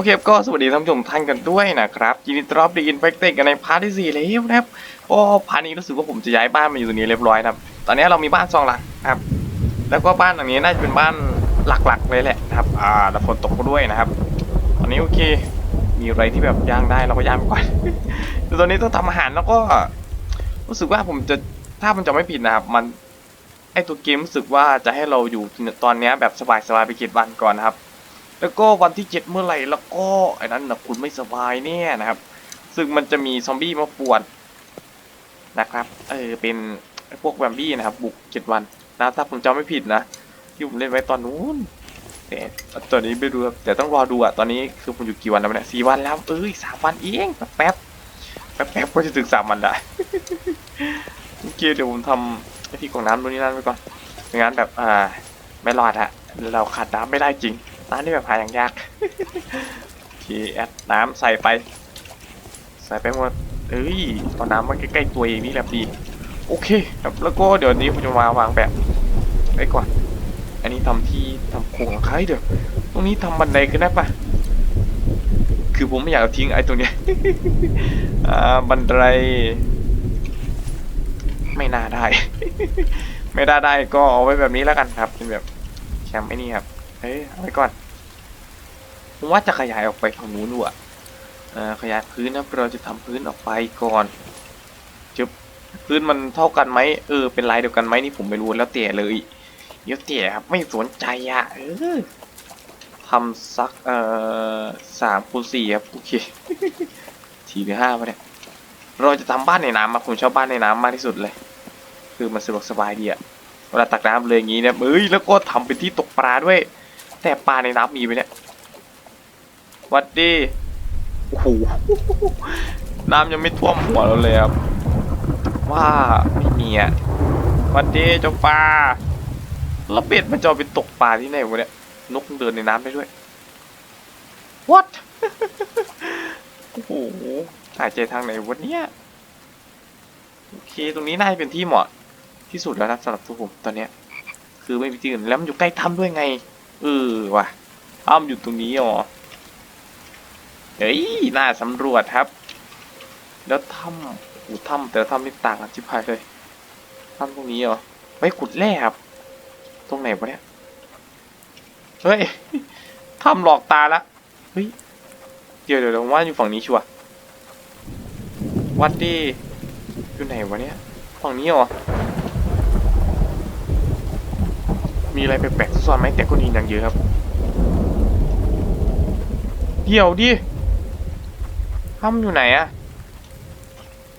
อเคก็สวัสดีท่านผู้ชมท่านกันด้วยนะครับยินดีต้อนรับดีอินเฟกเตกันในพาร์ทที่สี่แล้วนะครับก็พาร์ทนี้รู้สึกว่าผมจะย้ายบ้านมาอยู่ตรงนี้เรียบร้อยนะครับ ตอนนี้เรามีบ้านสองหลังครับ แล้วก็บ้านหลังนี้น่าจะเป็นบ้านหลักๆเลยแหละนะครับอ่าแล้วฝนตกด้วยนะครับ ตอนนี้โอเค มีอะไรที่แบบย่างได้เราก็ย่างไปก่อนแต่ตอนนี้ต้องทำอาหารแล้วก็ รู้สึกว่าผมจะถ้ามันจะไม่ผิดนะครับ มันไอตัวเกมรู้สึกว่าจะให้เราอยู่ตอนนี้แบบสบายๆไปเจ็ดวันก่อนนะครับ แล้วก็วันที่เจ็ดเมื่อไหร่แล้วก็ไอ้นั้นนะคุณไม่สบายเนี่ยนะครับ ซึ่งมันจะมีซอมบี้มาป่วนนะครับ เออเป็นพวกแวมบี้นะครับ บุกเจ็ดวันนะถ้าผมจำไม่ผิดนะที่ผมเล่นไว้ตอนนู้นแต่ตอนนี้ไม่รู้ครับแต่ต้องรอดูอะตอนนี้คือผมอยู่กี่วันแล้วเนี่ยสี่วันแล้วเอ้ยสามวันเองแป๊บแป๊บแป๊บก็จะถึงสามวันได้โอเคเดี๋ยวผมทำไอ้ที่กองน้ำตรงนี้นั่นไปก่อนไม่งั้นแบบอ่าไม่รอดฮะเราขาดน้ำไม่ได้จริง น้ำนี่แบบหาอย่างยากโอเคแอดน้ำใส่ไป ใส่ไปหมดเอ้ยเอาน้ำมาใกล้ๆตัวเองนี่แหละดีโอเคครับแล้วก็เดี๋ยวนี้ผมจะมาวางแบบไว้ก่อน อันนี้ทำที่ทำโครงหลังคาให้เดี๋ยวตรงนี้ทำบันไดกันได้ปะคือผมไม่อยากทิ้งไอ้ตรงเนี้ยอ่าบันไดไม่น่าได้ ไม่ได้ได้ก็เอาไว้แบบนี้แล้วกันครับเป็นแบบแคมป์ไอ้นี่ครับเฮ้ยเอาไว้ก่อน ผมว่าจะขยายออกไปทางนู้นดูอะเอ่อขยายพื้นนะเราจะทำพื้นออกไปก่อนจึบพื้นมันเท่ากันไหมเออเป็นลายเดียวกันไหมนี่ผมไม่รู้แล้วแต่เลยเดี๋ยวแต่ครับไม่สนใจอะเออทำสักเอ่อสามคูณสี่ครับโอเคทีหรือห้าปะเนี่ยเราจะทำบ้านในน้ำมาผมชอบบ้านในน้ำมากที่สุดเลย คือมันสะดวกสบายดีอะเวลาตักน้ำเลยอย่างงี้เนี่ยเอ้ยแล้วก็ทำเป็นที่ตกปลาด้วย แต่ปลาในน้ำมีไหมเนี่ย วัดดีโอ้โหน้ำยังไม่ท่วมหัวเราเลยครับ ว่าไม่มีอะวัดดีเจ้าปลาแล้วเป็ดมันจะไปตกปลาที่ไหนวะเนี่ยนกเดินในน้ำได้ด้วย what โอ้โหหายใจทางไหนวะเนี่ยโอเค ตรงนี้น่าจะเป็นที่เหมาะที่สุดแล้วนะสำหรับตัวผมตอนเนี้ย คือไม่มีที่อื่นแล้วมันอยู่ใกล้ถ้ำด้วยไง เออว่ะถ้ำอยู่ตรงนี้อ๋อ เฮ้ยน่าสำรวจครับ แล้วถ้ำโอ้ถ้ำแต่ละถ้ำนี่ต่างกันชิบหายเลยถ้ำตรงนี้เหรอไว้ขุดแร่ครับ ตรงไหนวะเนี่ยเฮ้ยถ้ำหลอกตาละเฮ้ยเดี๋ยวเดี๋ยวผมว่าอยู่ฝั่งนี้ชัวร์วัดดีอยู่ไหนวะเนี่ยฝั่งนี้เหรอมีอะไรแปลกๆซ่อนไหมแต่ก็นีอย่างเยอะครับ เดี๋ยวดิ ห้ามอยู่ไหนอะ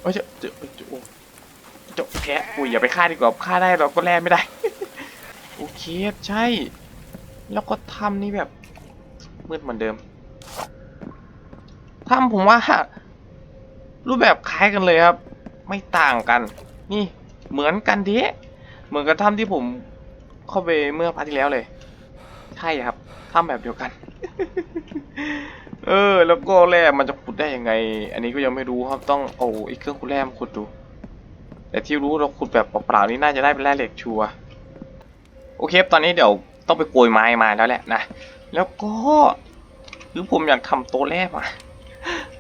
เอ้ยเจะเจะจะโอ้เจะแกะอุ้ยอย่าไปฆ่าดีกว่าฆ่าได้เราก็แล่ไม่ได้ โอเคใช่ แล้วก็ทำนี่แบบมืดเหมือนเดิมทำผมว่า รูปแบบคล้ายกันเลยครับ ไม่ต่างกัน นี่เหมือนกันดิเหมือนกับถ้ำที่ผมเข้าไปเมื่อพาร์ทที่แล้วเลย ใช่ครับถ้ำแบบเดียวกัน เออ แล้วก็แร่มันจะขุดได้ยังไง อันนี้ก็ยังไม่รู้ครับต้องเอาไอ้เครื่องขุดแร่มาขุดดู แต่ที่รู้เราขุดแบบเปล่าๆนี่น่าจะได้เป็นแร่เหล็กชัวร์โอเคตอนนี้เดี๋ยวต้องไปโกยไม้มาแล้วแหละนะแล้วก็คือผมอยากทำโต๊ะแร่มา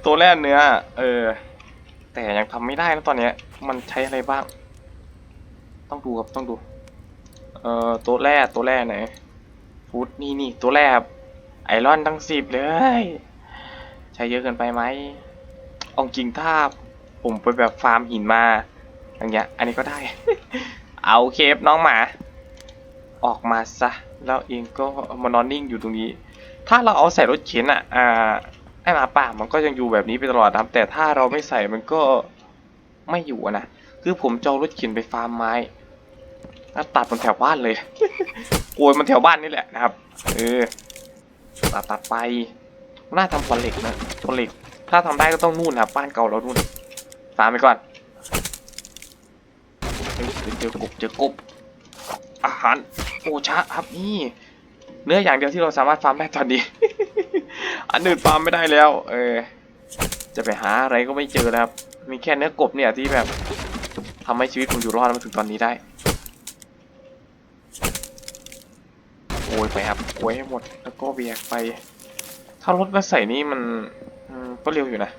ต๊ะแร่เนื้อเออ แต่ยังทำไม่ได้นะตอนเนี้ย มันใช้อะไรบ้าง ต้องดูครับต้องดู เอ่อตัวแร่ตัวแร่ไหนฟูดนี่นี่ตัวแร่ครับไอรอนทั้งสิบเลย ช้เยอะเกินไปไหมเอาจริงถ้าผมไปแบบฟาร์มหินมาอย่างเงี้ย อันนี้ก็ได้ เอาเคฟน้องหมา ออกมาซะ แล้วเองก็มานอนนิ่งอยู่ตรงนี้ ถ้าเราเอาใส่รถเข็นอะ อ่า ไอหมาป่ามันก็ยังอยู่แบบนี้ไปตลอดนะครับ แต่ถ้าเราไม่ใส่มันก็ไม่อยู่นะ คือผมจอารถเข็นไปฟาร์มไม้แล้วตัดมันแถวบ้านเลย โกยมันแถวบ้านนี่แหละนะครับ เออ ตัดตัดไป น่าทำฟอนเหล็กนะฟอนเหล็ก ถ้าทำได้ก็ต้องนู่นครับบ้านเก่าเรานู่นฟาร์มไปก่อนเฮ้ยเจอกบเจอกบอาหารโอชะครับนี่ เนื้ออย่างเดียวที่เราสามารถฟาร์มได้ตอนนี้ อันอื่นฟาร์มไม่ได้แล้ว เออ จะไปหาอะไรก็ไม่เจอแล้วครับมีแค่เนื้อกบเนี่ยที่แบบทำให้ชีวิตผมอยู่รอดมาถึงตอนนี้ได้โอยไปครับโอยให้หมดแล้วก็เบียกไป ถ้ารถมาใส่นี่มันก็เร็วอยู่นะ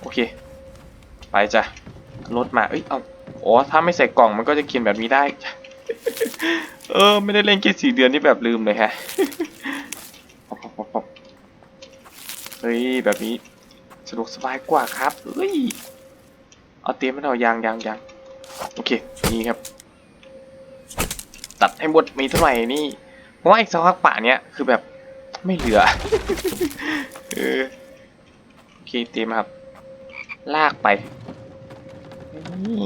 โอเค ไปจ้ะ รถมา เอ้ย เอาอ๋อ ถ้าไม่ใส่กล่องมันก็จะกินแบบนี้ได้ เออ ไม่ได้เล่นแค่สี่เดือนนี่แบบลืมเลยฮะเฮ้ย แบบนี้สะดวกสบายกว่าครับ เฮ้ย เอาเตรียมไม่เอายางยางยางโอเค นี่ครับ ตัดให้หมดมีเท่าไหร่นี่ เพราะว่าอีกสักพักป่าเนี้ยคือแบบ ไม่เหลือเออโอเคเตรียมครับ ลากไปนี่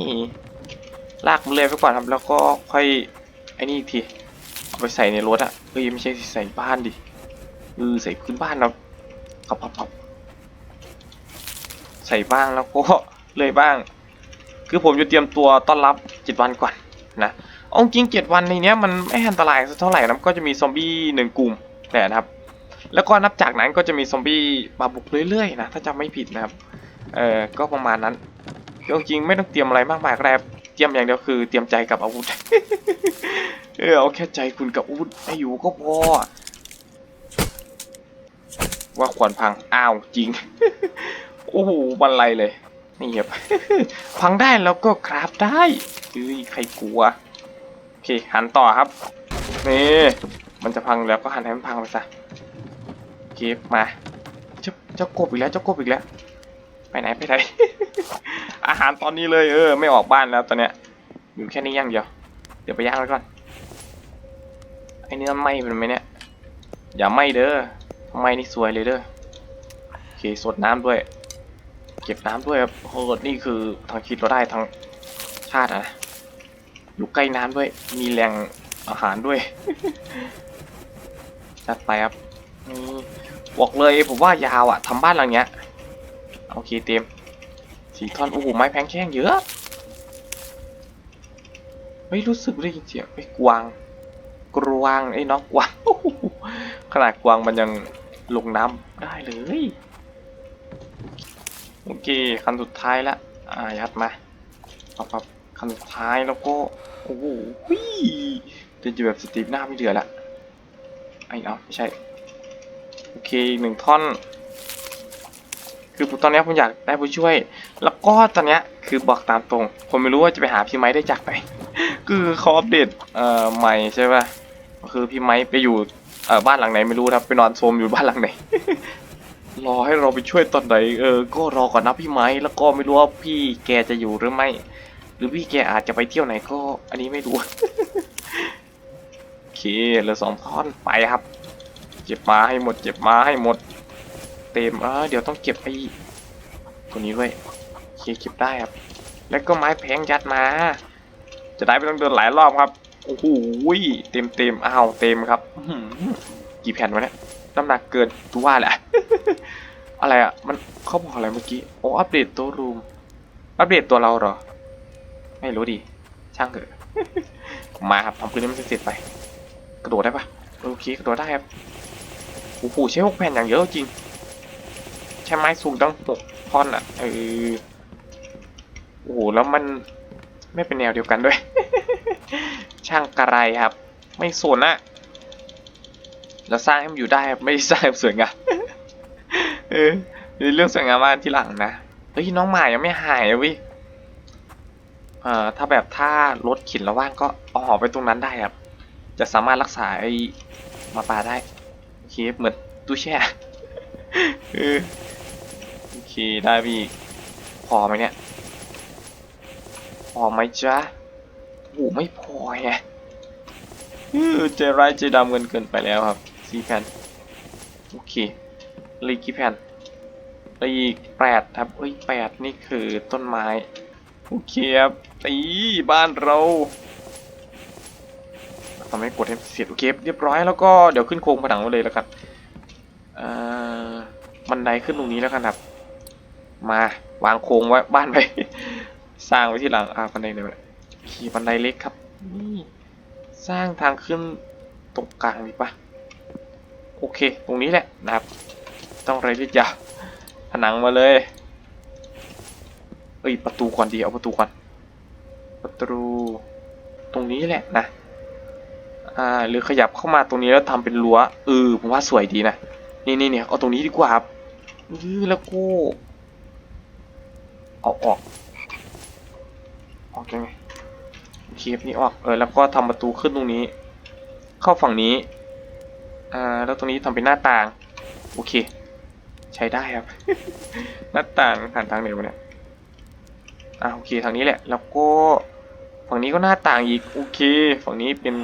ลากมันเลยไปก่อนครับ แล้วก็ค่อยไอ้นี่อีกทีเอาไปใส่ในรถอะเฮ้ยไม่ใช่ใส่บ้านดิเออใส่พื้นบ้านเราขับขับขับใส่บ้างแล้วก็เลยบ้าง คือผมจะเตรียมตัวต้อนรับเจ็ดวันก่อนนะอาจริงเจ็ดวันในเนี้ยมันไม่อันตรายสักเท่าไหร่นะก็จะมีซอมบี้หนึ่งกลุ่มแหละนะครับ แล้วก็นับจากนั้นก็จะมีซอมบี้มาบุกเรื่อยๆนะถ้าจำไม่ผิดนะครับ เออก็ประมาณนั้นจริงๆไม่ต้องเตรียมอะไรมากมายก็ได้ครับเตรียมอย่างเดียวคือเตรียมใจกับอาวุธ เออเอาแค่ใจคุณกับอาวุธให้อยู่ก็พอว่าขวานพัง อ้าวจริง โอ้โหบันไลเลย นี่ครับ พังได้แล้วก็คราฟได้เฮ้ยใครกลัว โอเค หันต่อครับ นี่ มันจะพังแล้วก็หันให้มันพังไปซะ เคมาเจ้าเจ้ากบอีกแล้วเจ้ากบอีกแล้ว ไปไหนไปไหน อาหารตอนนี้เลยเออ ไม่ออกบ้านแล้วตอนเนี้ยอยู่แค่นี้ย่างเดียว เดี๋ยวไปย่างไว้ก่อนไอเนื้อไหม้เป็นไหมเนี่ย อย่าไหม้เด้อไหมนี่สวยเลยเด้อโอเคสดน้ำด้วย เก็บน้ำด้วยครับโหนี่คือทางคิดเราได้ทางชาตินะอยู่ใกล้น้ำด้วย มีแหล่งอาหารด้วยจัดไปครับนี่ บอกเลยผมว่ายาวอะทำบ้านหลังเนี้ยโอเคเต็มสี่ท่อนโอ้โหไม้แพงแข้งเยอะไม่รู้สึกได้ยินเสียงไอ้กวางกรวางไอ้น้องกวางขนาดกวางมันยังลงน้ำได้เลยโอเคคันสุดท้ายละอ่ายัดมาปับปับคันสุดท้ายแล้วก็โอ้โหวิเดินจะแบบสตีฟหน้าไม่เหลือละไอ้เอาไม่ใช่ โอเคอีกหนึ่งท่อน คือตอนนี้ผมอยากได้ผู้ช่วย แล้วก็ตอนนี้คือบอกตามตรง ผมไม่รู้ว่าจะไปหาพี่ไม้ได้จากไหน คือเขาอัปเดตเอ่อใหม่ใช่ป่ะคือพี่ไม้ไปอยู่เอ่อบ้านหลังไหนไม่รู้ครับไปนอนโซมอยู่บ้านหลังไหนรอให้เราไปช่วยตอนไหนเออก็รอก่อนนะพี่ไม้แล้วก็ไม่รู้ว่าพี่แกจะอยู่หรือไม่ หรือพี่แกอาจจะไปเที่ยวไหนก็ อันนี้ไม่รู้โอเคเหลือสองท่อนไปครับ เก็บมาให้หมด เก็บมาให้หมด เต็มเออเดี๋ยวต้องเก็บไอ้ตัวนี้ด้วยโอเคเก็บได้ครับ แล้วก็ไม้แพงยัดมา จะได้ไม่ต้องเดินหลายรอบครับโอ้โหเต็มเต็มอ้าวเต็มครับกี่แผ่นวะเนี่ยน้ำหนักเกินตัวว่าแหละอะไรอะ มันเขาบอกอะไรเมื่อกี้โอ้อัปเดตตัวรูมอัปเดตตัวเราเหรอ ไม่รู้ดิช่างเถอะมาครับทำพื้นให้มันเสร็จไป กระโดดได้ปะโอเคกระโดดได้ครับ โอ้โหใช้หกแผ่นอย่างเยอะจริง ใช้ไม้สูงตั้งหกท่อนอะเออโอ้โหแล้วมันไม่เป็นแนวเดียวกันด้วย ช่างกระไรครับ ไม่สนอะเราสร้างให้มันอยู่ได้ไม่ได้สร้างให้มันสวยงามเออเรื่องสวยงามมาที่หลังนะเฮ้ยน้องหมายังไม่หายอะวิเอ่อถ้าแบบถ้ารถขินระว่างก็เอาหอไปตรงนั้นได้ครับ จะสามารถรักษาไอ้มาป่าได้ โอเคเหมือนตู้แช่โอเคได้พี่พอไหมเนี่ย พอไหมจ๊ะโอ้ไม่พอไงเออใจร้ายใจดำเกินเกินไปแล้วครับสี่แผ่นโอเคเหลยกี่แผ่นเหลยอีแปดครับเอ้ยแปดนี่คือต้นไม้ โอเคครับตีบ้านเรา ทำให้กดให้เสร็จโอเคเรียบร้อยแล้วก็เดี๋ยวขึ้นโครงผนังไว้เลยแล้วกันเอ่อบันไดขึ้นตรงนี้แล้วกันครับ มาวางโครงไว้บ้านไป สร้างไว้ที่หลังอ่าบันไดเลยขี่บันไดเล็กครับนี่สร้างทางขึ้นตรงกลางดีปะโอเค ตรงนี้แหละนะครับ ต้องไรรีดยาวผนังมาเลยเอ้ยประตูก่อนดีเอาประตูก่อนประตูตรงนี้แหละนะ อ่าหรือขยับเข้ามาตรงนี้แล้วทำเป็นรั้วเออผมว่าสวยดีนะนี่นี่เนี่ยเอาตรงนี้ดีกว่าครับอื้อแล้วก็เอาออกออกยังไงโอเคนี่ออกเออแล้วก็ทำประตูขึ้นตรงนี้ เข้าฝั่งนี้อ่าแล้วตรงนี้ทำเป็นหน้าต่างโอเค ใช้ได้ครับ หน้าต่างผ่านทางไหนวะเนี่ยอ่าโอเคทางนี้แหละ แล้วก็ฝั่งนี้ก็หน้าต่างอีกโอเค ฝั่งนี้เป็น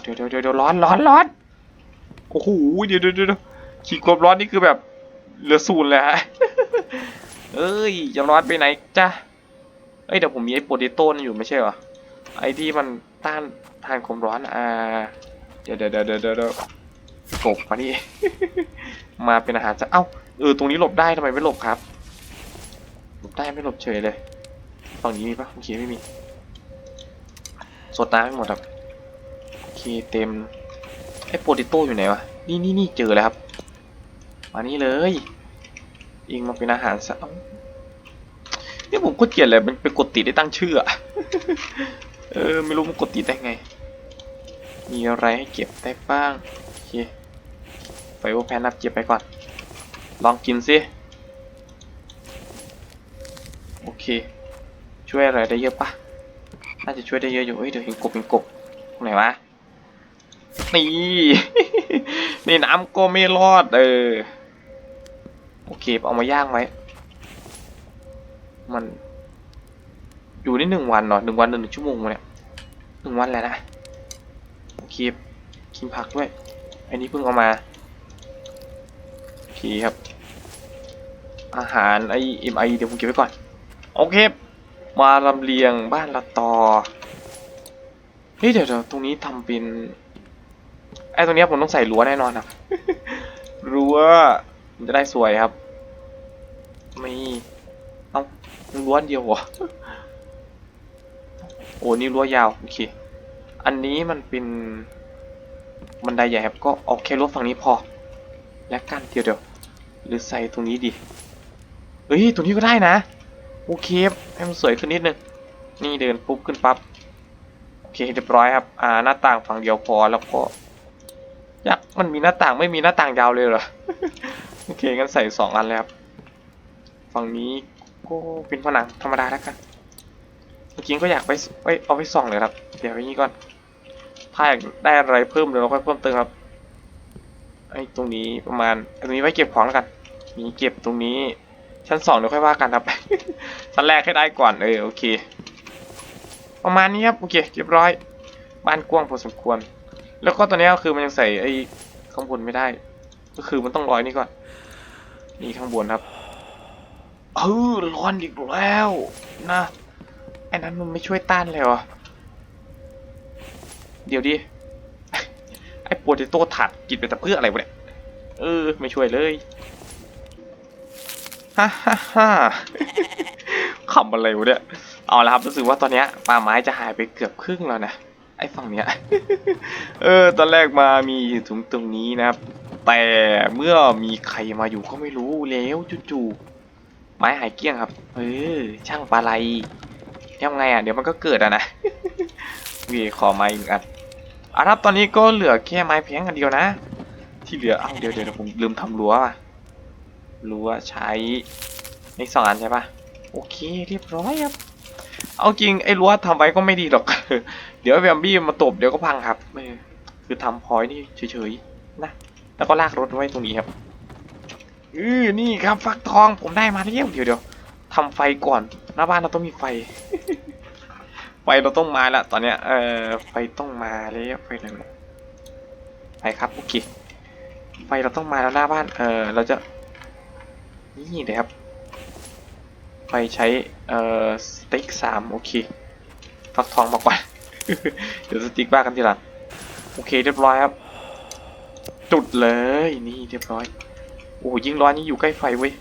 เดี๋ยวเดี๋ยวเดี๋ยวร้อนร้อนร้อนโอ้โหเดี๋ยวเดี๋ยวเดี๋ยวขีดความร้อนนี่คือแบบเหลือศูนย์เลยฮะเอ้ยจะร้อนไปไหนจ้ะเอ้ยเดี๋ยวผมมีไอ้โปเตโต้นอยู่ไม่ใช่เหรอไอ้ที่มันต้านทานความร้อนอ่าเดี๋ยวเดี๋ยวเดี๋ยวเดี๋ยวเดี๋ยวกบมานี่มาเป็นอาหารจะเอ้าเออตรงนี้หลบได้ทำไมไม่หลบครับหลบได้ไม่หลบเฉยเลยฝั่งนี้มีปะโอเคไม่มีสดน้ำไม่หมดครับ เคเต็มไอ้โปเตโต้อยู่ไหนวะ นี่นี่นี่เจอแล้วครับ มานี่เลย อิงมาเป็นอาหารซะเอ้าเนี่ยผมก็เกลียดเลยมันไปกดติดได้ตั้งชื่ออะเออไม่รู้มันกดติดได้ไง มีอะไรให้เก็บได้บ้างโอเคไฟโอแพนนับเก็บไปก่อน ลองกินสิโอเค ช่วยอะไรได้เยอะปะน่าจะช่วยได้เยอะอยู่เฮ้ยเดี๋ยวเห็นกบเห็นกบตรงไหนวะ นี่ นี่น้ำก็ไม่รอด เออ โอเค เอามาย่างไว้ มัน อยู่ได้หนึ่งวันเหรอหนึ่งวันหนึ่งชั่วโมงเนี่ยหนึ่งวันแหละนะโอเคกินผักด้วย อันนี้เพิ่งเอามาโอเคครับ อาหารไอเอ็มไอเดี๋ยวผมเก็บไว้ก่อน โอเค มาลำเลียงบ้านละตอเฮ้ยเดี๋ยวเดี๋ยวตรงนี้ทำเป็น ไอตรงเนี้ยผมต้องใส่รั้วแน่นอนครับรั้วมันจะได้สวยครับไม่เอ้ารั้วอันเดียวเหรอโอ้นี่รั้วยาวโอเคอันนี้มันเป็นบันไดใหญ่ครับก็เอาแค่รั้วฝั่งนี้พอ และกันเดี๋ยวเดี๋ยวหรือใส่ตรงนี้ดีเฮ้ยตรงนี้ก็ได้นะโอเคให้มันสวยขึ้นนิดนึงนี่เดินปุ๊บขึ้นปั๊บโอเคเรียบร้อยครับอ่าหน้าต่างฝั่งเดียวพอแล้วก็อ ยากมันมีหน้าต่างไม่มีหน้าต่างยาวเลยเหรอ โอเคงั้นใส่สองอันเลยครับ ฝั่งนี้ก็เป็นผนังธรรมดาแล้วกันจริงๆก็อยากไปไปเอาไปส่องเลยครับ เดี๋ยวอย่างนี้ก่อน ถ้าอยากได้อะไรเพิ่มเดี๋ยวเราค่อยเพิ่มเติมครับ ไอ้ตรงนี้ประมาณตรงนี้ไว้เก็บของแล้วกัน มีเก็บตรงนี้ ชั้นสองเดี๋ยวค่อยว่ากันครับ ชั้นแรกให้ได้ก่อนเออโอเค ประมาณนี้ครับโอเคเรียบร้อย บ้านกว้างพอสมควร แล้วก็ตอนนี้ก็คือมันยังใส่ไอ้ข้างบนไม่ได้ ก็คือมันต้องร้อยนี่ก่อน นี่ข้างบนครับเออร้อนอีกแล้วนะไอ้นั้นมันไม่ช่วยต้านเลยเหรอเดี๋ยวดิไอ้โปเตโตถัดกินไปแต่เพื่ออะไรวะเนี่ยเออ ไม่ช่วยเลยฮ่าฮ่าฮ่าขำอะไรวะเนี่ยเอาละครับรู้สึกว่าตอนนี้ป่าไม้จะหายไปเกือบครึ่งแล้วนะ อ้ฝั่งเนี้ย เออ ตอนแรกมามีถึงตรงนี้นะครับ แต่เมื่อมีใครมาอยู่ก็ไม่รู้แล้วจู่ๆไม้หายเกลี้ยงครับ เออ ช่างปลาไหลทำไงอะ เดี๋ยวมันก็เกิดอะนะวีขอไม้อีกอันอะครับตอนนี้ก็เหลือแค่ไม้เพียงอันเดียวนะ ที่เหลือเอ้าเดี๋ยวเดี๋ยวผมลืมทำรั้วว่ะรั้วใช้ในสองอันใช่ปะโอเคเรียบร้อยครับ เอาจริงไอ้รั้วทำไว้ก็ไม่ดีหรอก เดี๋ยวแวมบี้มาตบเดี๋ยวก็พังครับเออคือทำพอยนี่เฉยๆนะแล้วก็ลากรถไว้ตรงนี้ครับเออนี่ครับฟักทองผมได้มาแล้วเดี๋ยวเดี๋ยวทำไฟก่อนหน้าบ้านเราต้องมีไฟ ไฟเราต้องมาแล้วตอนเนี้ยเออไฟต้องมาแล้วไฟไหนวะไปครับโอเคไฟเราต้องมาแล้วหน้าบ้านเออเราจะนี่เลยครับไฟใช้เอ่อสติ๊กสามโอเคฟักทองมากกว่า เดี๋ยวสติ๊กบ้ากันทีหลังโอเคเรียบร้อยครับ จุดเลยนี่เรียบร้อย โอ้ยิงร้อนนี่อยู่ใกล้ไฟเว้ย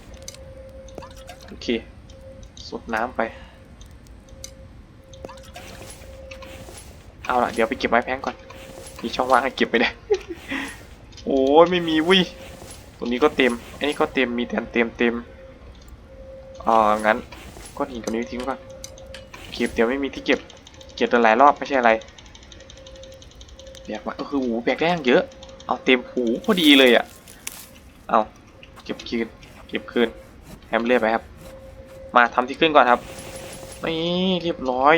โอเคสดน้ำไป เอาล่ะ เดี๋ยวไปเก็บไม้แพงก่อน มีช่องว่างให้เก็บไปได้ โอ้ยไม่มีวิตรงนี้ก็เต็ม อันนี้ก็เต็ม มีแต่เต็มเต็มอ่างั้นก้อนหินตัวนี้ทิ้งก่อน เก็บเดี๋ยวไม่มีที่เก็บ เก็บหลายรอบไม่ใช่อะไรแบกมาก็คือหูแบกได้ยังเยอะ เอาเต็มหูพอดีเลยอะ เอาเก็บคืน เก็บคืนแฮมเรียบไปครับ มาทำที่ขึ้นก่อนครับ นี่เรียบร้อย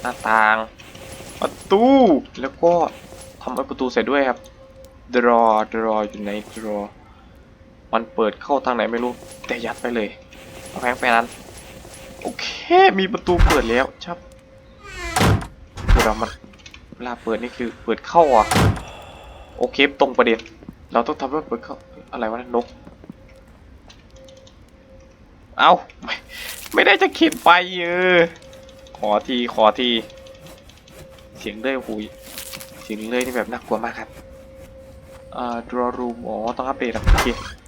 หน้าต่างประตูแล้วก็ทำไอ้ประตูใส่ด้วยครับ draw draw อยู่ใน draw มันเปิดเข้าทางไหนไม่รู้แต่ยัดไปเลยเอาแพงไปนั้น โอเค มีประตูเปิดแล้วชับ เดี๋ยวเรามันเวลาเปิดนี่คือเปิดเข้าอะโอเคตรงประเด็น เราต้องทำให้เปิดเข้าอะไรวะนกเอาไม่ไม่ได้จะเข็นไปเออขอทีขอทีเสียงเลื่อยหูยเสียงเลื่อยนี่แบบน่ากลัวมากครับอ่า draw room อ๋อต้องอัปเดตอะโอเค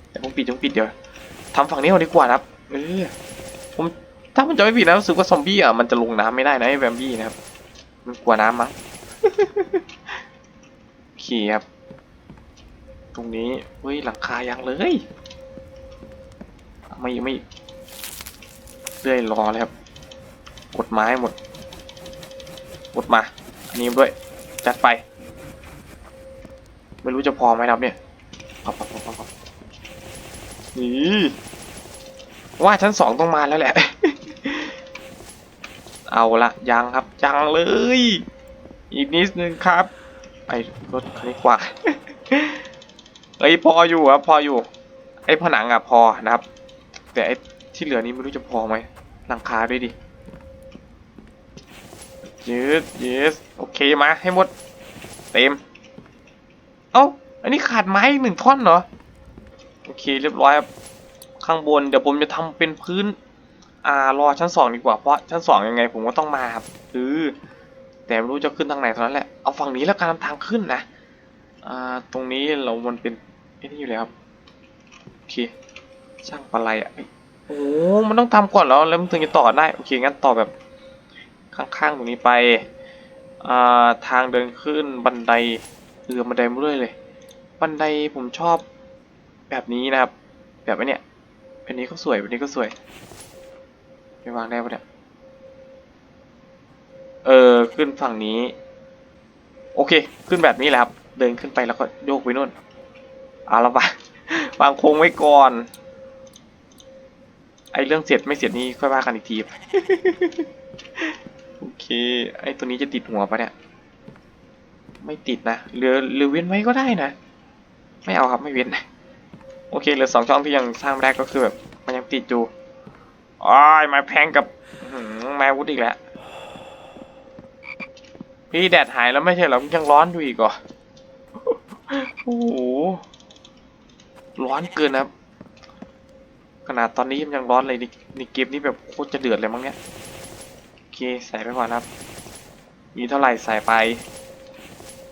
เดี๋ยวผมปิดต้องปิดเดี๋ยวทำฝั่งนี้ก่อนดีกว่านะครับเออผมถ้ามันจะไม่ผิดนะรู้สึกว่าซอมบี้อะมันจะลงน้ำไม่ได้นะไอ้แวมบี้นะครับ มันกลัวน้ำมั้งโอเครับ ตรงนี้เฮ้ยหลังคายังเลย ไม่ไม่เรื่อยรอเลยครับกดไม้หมดกดมาอันนี้ด้วย จัดไป ไม่รู้จะพอไหมครับเนี่ยปับปับปับปับปับนี่ว่าชั้นสองต้องมาแล้วแหละ เอาละยังครับยังเลย อีกนิดนึงครับไอรถคันนี้กว่าเอ้ยพออยู่ครับพออยู่ ไอ้ผนังอะพอนะครับ แต่ไอ้ที่เหลือนี้ไม่รู้จะพอไหมหลังคาด้วยดิยืดยืดโอเคมาให้หมด เต็ม เอ้าอันนี้ขาดไม้อีกหนึ่งท่อนเหรอ โอเคเรียบร้อยครับ ข้างบนเดี๋ยวผมจะทำเป็นพื้น อ่ารอชั้นสองดีกว่าเพราะชั้นสองยังไงผมก็ต้องมาครับเออแต่ไม่รู้จะขึ้นทางไหนเท่านั้นแหละเอาฝั่งนี้แล้วการทางขึ้นนะอ่าตรงนี้เรามันเป็นไอ้นี่อยู่แล้วครับโอเคช่างปลาไหลอะโอ้มันต้องทำก่อนแล้วแล้วมันถึงจะต่อได้โอเคงั้นต่อแบบข้างๆตรงนี้ไปอ่าทางเดินขึ้นบันไดเรือบันไดมาเรื่อยเลย บันไดผมชอบแบบนี้นะครับ แบบไอ้เนี้ยแบบนี้ก็สวยแบบนี้ก็สวย ไปวางได้ปะเนี่ย เออ ขึ้นฝั่งนี้ โอเค ขึ้นแบบนี้แหละครับ เดินขึ้นไปแล้วก็โยกไปนู่นเอาละวะวางโค้งไว้ก่อน ไอเรื่องเสร็จไม่เสร็จนี่ค่อยว่ากันอีกที โอเค ไอตัวนี้จะติดหัวปะเนี่ย ไม่ติดนะหลือหลือเว้นไว้ก็ได้นะ ไม่เอาครับไม่เว้นโอเคเหลือสองช่องที่ยังสร้างไม่ได้ก็คือแบบมันยังติดอยู่ อ้ายไม้แพงกับอื้อหือไม้วุธอีกแล้ว พี่แดดหายแล้วไม่ใช่เหรอยังร้อนอยู่อีกเหรอโอ้โหร้อนเกินนะครับ ขนาดตอนนี้ยังร้อนเลยในในเกมนี้แบบโคตรจะเดือดเลยมั้งเนี่ยโอเคใส่ไปก่อนครับ มีเท่าไหร่ใส่ไป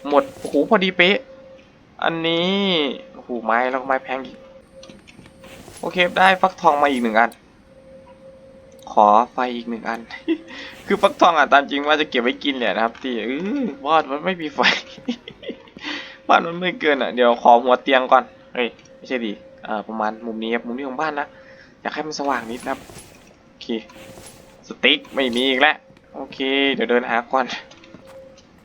หมดโอ้โหพอดีเป๊ะ อันนี้โอ้โหไม้แล้วไม้แพงอีกโอเคได้ฟักทองมาอีกหนึ่งอัน ขอไฟอีกหนึ่งอัน คือฟักทองอะตามจริงว่าจะเก็บไว้กินแหละนะครับที่เออวอดมันไม่มีไฟบ้านมันไม่เกินอะเดี๋ยวขอหัวเตียงก่อนเฮ้ยไม่ใช่ดีอ่าประมาณมุมนี้ครับมุมนี้ของบ้านนะอยากให้มันสว่างนิดนะครับโอเคสติ๊กไม่มีอีกแล้วโอเค เดี๋ยวเดินหาก่อน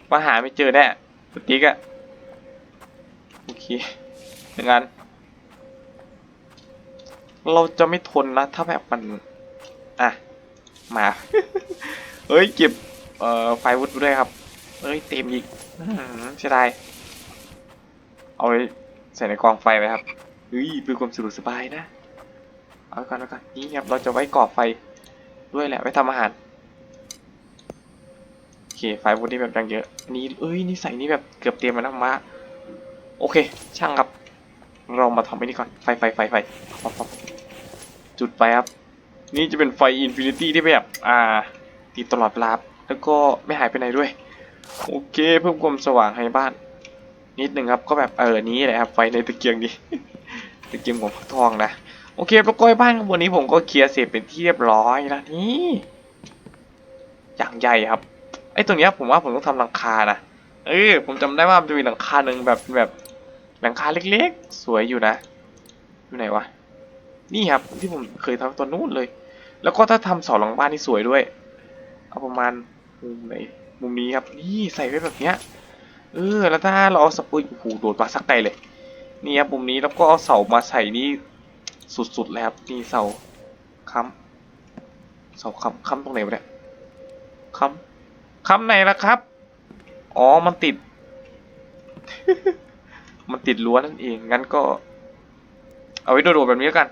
ว่าหาไม่เจอแน่สติ๊กอะโอเคหนึ่งอันเราจะไม่ทนนะถ้าแบบมัน มา เฮ้ยเก็บเอ่อไฟวุฒด้วยครับเฮ้ยเต็มอีกอื้อหือเสียดายเอาไว้ใส่ในกองไฟไว้ครับเฮ้ยเพื่อความสะดวกสบายนะเอาไว้ก่อนเอาไว้ก่อนนี่ครับเราจะไว้ก่อไฟด้วยแหละไว้ทำอาหารโอเคไฟวุฒนี่แบบยังเยอะนี่เอ้ยนี่ใส่นี่แบบเกือบเต็มแล้วนะมาโอเค ช่างครับ เรามาทำไอ้นี่ก่อนไฟไฟไฟไฟจุดไฟครับ นี่จะเป็นไฟอินฟินิตี้ที่แบบ อ่าติดตลอดลาแล้วก็ไม่หายไปไหนด้วย โอเค เพิ่มความสว่างให้บ้าน นิดนึงครับก็แบบเออนี้แหละครับไฟในตะเกียงนี้ตะเกียงของพักทองนะโอเคแล้วก็บ้านข้างบนนี้ผมก็เคลียร์เสร็จเป็นที่เรียบร้อยแล้วนี่อย่างใหญ่ครับไอ้ตรงนี้ผมว่าผมต้องทำหลังคานะเออผมจำได้ว่ามันจะมีหลังคาหนึ่งแบบแบบหลังคาเล็กๆ สวยอยู่นะ อยู่ไหนวะ นี่ครับที่ผมเคยทำตอนนู้นเลย แล้วก็ถ้าทำเสาหลังบ้านนี่สวยด้วย เอาประมาณมุมไหนมุมนี้ครับ นี่ใส่ไว้แบบเนี้ย เออ แล้วถ้าเราเอาสปุยโอ้โหโดดมาสักไกลเลย นี่ครับมุมนี้แล้วก็เอาเสามาใส่นี่สุดๆเลยครับนี่เสาค้ำเสาค้ำค้ำตรงไหนวะเนี่ยค้ำค้ำไหนล่ะครับ อ๋อ มันติด มันติดรั้วนั่นเอง งั้นก็ เอาไว้โดดๆแบบนี้แล้วกัน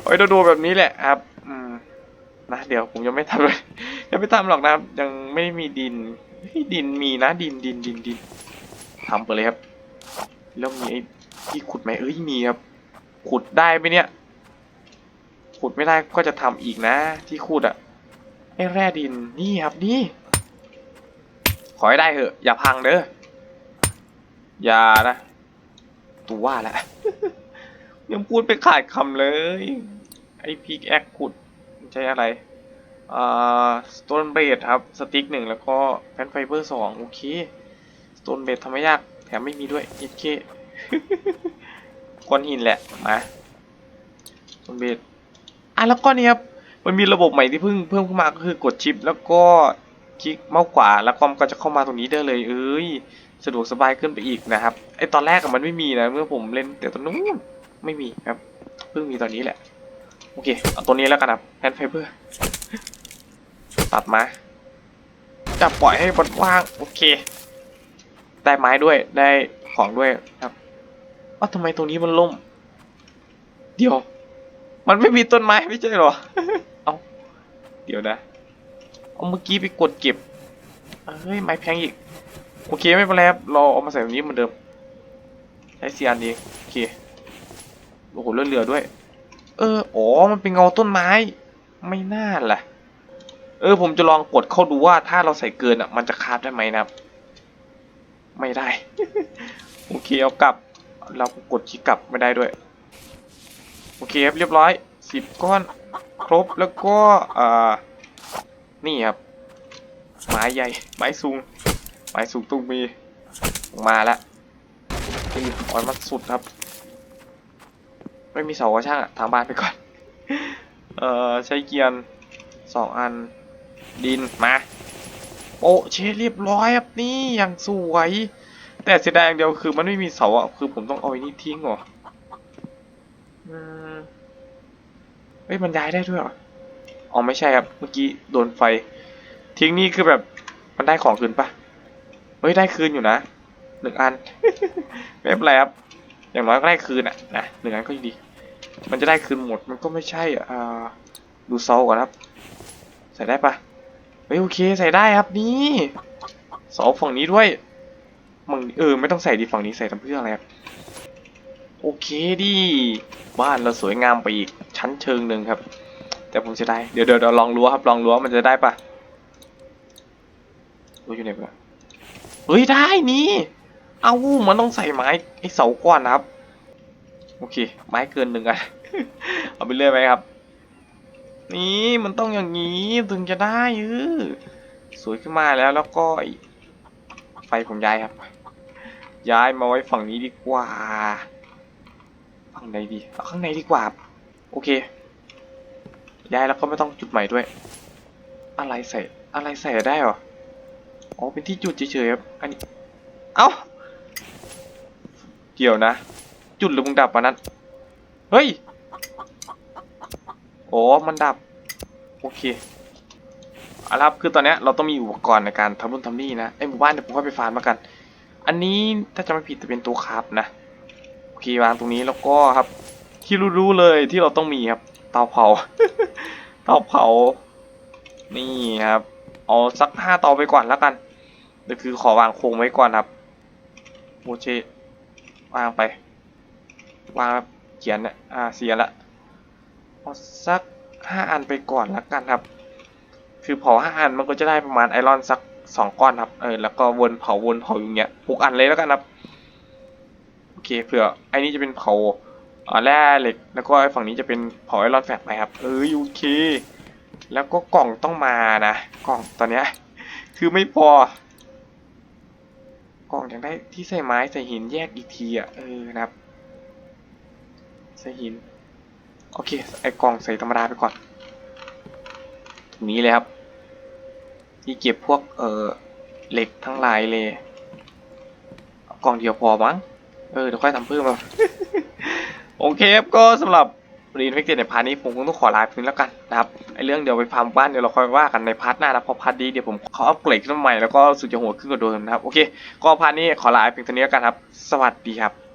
เอาไว้โดดๆแบบนี้แหละครับ อืมนะเดี๋ยวผมยังไม่ทำเลยยังไม่ทำหรอกนะครับ ยังไม่มีดินดินมีนะดินดินดินดินทำไปเลยครับ แล้วมีไอ้ที่ขุดไหมเอ้ยมีครับ ขุดได้ไหมเนี่ย ขุดไม่ได้ก็จะทำอีกนะ ที่ขุดอะไอ้แร่ดินนี่ครับนี่ ขอให้ได้เถอะอย่าพังเด้ออย่านะตัวว่าแหละ ยังพูดไปขาดคำเลย ไอพิกแอคขุดใช้อะไร อ่าสโตนเบดครับสติ๊กหนึ่งแล้วก็แฟนไฟเบอร์สองโอเคสโตนเบดทำไม่ยาก แถมไม่มีด้วยเอเคก้อนหินแหละ มาสโตนเบดอะแล้วก็นี่ครับมันมีระบบใหม่ที่เพิ่งเพิ่มเข้ามาก็คือกดชิป แล้วก็คลิกเมาส์ขวาแล้วคอมก็จะเข้ามาตรงนี้ได้เลย เอ้ยสะดวกสบายขึ้นไปอีกนะครับไอตอนแรกมันไม่มีนะเมื่อผมเล่นแต่ตอนนู้น ไม่มีครับ เพิ่งมีตอนนี้แหละ โอเค เอาตัวนี้แล้วกันครับแพนไฟเบอร์ตัดมา จะปล่อยให้บนว่าง โอเค ได้ไม้ด้วย ได้ของด้วยครับอ้าทำไมตรงนี้มันล่ม เดี๋ยว มันไม่มีต้นไม้ไม่ใช่หรอ เอาเดี๋ยวนะ เอาเมื่อกี้ไปกดเก็บ เฮ้ยไม้แพงอีก โอเคไม่เป็นไรครับ เราเอามาใส่ตรงนี้เหมือนเดิมใช้เสียนเองโอเค โอ้โหเลือดเรือด้วย เอออ๋อมันเป็นเงาต้นไม้ ไม่น่าล่ะ เออ ผมจะลองกดเข้าดูว่าถ้าเราใส่เกินอะ มันจะคาบได้ไหมนะครับไม่ได้ โอเคเอากลับ เรากดชี้กลับไม่ได้ด้วย โอเคครับเรียบร้อยสิบก้อนครบแล้วก็อ่านี่ครับไม้ใหญ่ไม้สูงไม้สูงตุ้งมีมาแล้วนี่อ่อนมันสุดครับ ไม่มีเสาก็ช่างอะทางบ้านไปก่อน เอ่อ ใช้เกียร์สองอัน ดินมา โอ้เชเรียบร้อยครับนี่อย่างสวย แต่เสียดายอย่างเดียวคือมันไม่มีเสาอะ คือผมต้องเอาไอ้นี่ทิ้งเหรออืมเฮ้ยมันย้ายได้ด้วยเหรอ อ๋อไม่ใช่ครับ เมื่อกี้โดนไฟ ทิ้งนี่คือแบบมันได้ของคืนปะเฮ้ยได้คืนอยู่นะหนึ่งอัน ไม่เป็นไรครับ อย่างน้อยก็ได้คืนอะนะหนึ่งอันก็ดี มันจะได้คืนหมดมันก็ไม่ใช่อ่าดูโซลก่อนครับ ใส่ได้ปะเฮ้ยโอเคใส่ได้ครับนี่เสาฝั่งนี้ด้วยมึงเออไม่ต้องใส่ดีฝั่งนี้ใส่ทำเพื่ออะไรครับโอเคดีบ้านเราสวยงามไปอีกชั้นเชิงหนึ่งครับ แต่ผมจะได้เดี๋ยวเดี๋ยวเดี๋ยวลองรั้วครับลองรั้วมันจะได้ปะรั้วอยู่ไหนปะเฮ้ยได้นี่ เอามันต้องใส่ไม้ไอ้เสาก่อนนะครับ โอเค ไม้เกินหนึ่งอันเอาไปเรื่อยไหมครับ นี่มันต้องอย่างนี้ถึงจะได้เออสวยขึ้นมาแล้วแล้วก็ไฟผมย้ายครับ ย้ายมาไว้ฝั่งนี้ดีกว่าฝั่งไหนดีเอาข้างในดีกว่า โอเค ย้ายแล้วก็ไม่ต้องจุดใหม่ด้วย อะไรใส่อะไรใส่ได้หรออ๋อเป็นที่จุดเฉยๆครับอันนี้เอ้า เกี่ยวนะ จุดหรือมึงดับวะนั้น เฮ้ย โอ้มันดับ โอเคเอาละครับคือตอนเนี้ยเราต้องมีอุปกรณ์ในการทำนู่นทำนี่นะไอหมู่บ้านเดี๋ยวผมค่อยไปฟาร์มมากัน อันนี้ถ้าจะไม่ผิดจะเป็นตัวคราฟนะโอเควางตรงนี้แล้วก็ครับ ที่รู้ๆเลยที่เราต้องมีครับเตาเผา เตาเผา นี่ครับเอาสักห้าเตาไปก่อนแล้วกันเดี๋ยวคือขอวางโครงไว้ก่อนครับโอเช วางไป วางเขียนเนี่ยอ่าเสียละเอาสักห้าอันไปก่อนละกันครับ คือเผาห้าอันมันก็จะได้ประมาณไอรอนสักสองก้อนครับ เออ แล้วก็วนเผาวนเผาอย่างเงี้ยหกอันเลยแล้วกันครับ โอเค เผื่อไอ้นี่จะเป็นเผาแร่เหล็ก แล้วก็ไอ้ฝั่งนี้จะเป็นเผาไอรอนแฟตไปครับ เออโอเค แล้วก็กล่องต้องมานะ กล่องตอนเนี้ย คือไม่พอ กล่องอยากได้ที่ใส่ไม้ใส่หินแยกอีกทีอะเออนะครับใส่หินโอเคไอกล่องใส่ธรรมดาไปก่อนตรงนี้เลยครับที่เก็บพวกเออเหล็กทั้งหลายเลยกล่องเดียวพอมั้งเออเดี๋ยวค่อยทำเพิ่มมาโอเคครับก็สำหรับ รีนเฟกเตในพาร์ทนี้ผมคงต้องขอลาไปแล้วกันนะครับไอเรื่องเดี๋ยวไปฟาร์มบ้านเดี๋ยวเราค่อยว่ากันในพาร์ทหน้านะพอพาร์ทดีเดี๋ยวผมขออัปเกรดขึ้นมาใหม่แล้วก็สุดจะโหดขึ้นกว่าเดิมนะครับโอเค ก็พาร์ทนี้ขอลาไปเพียงเท่านี้แล้วกันครับ สวัสดีครับ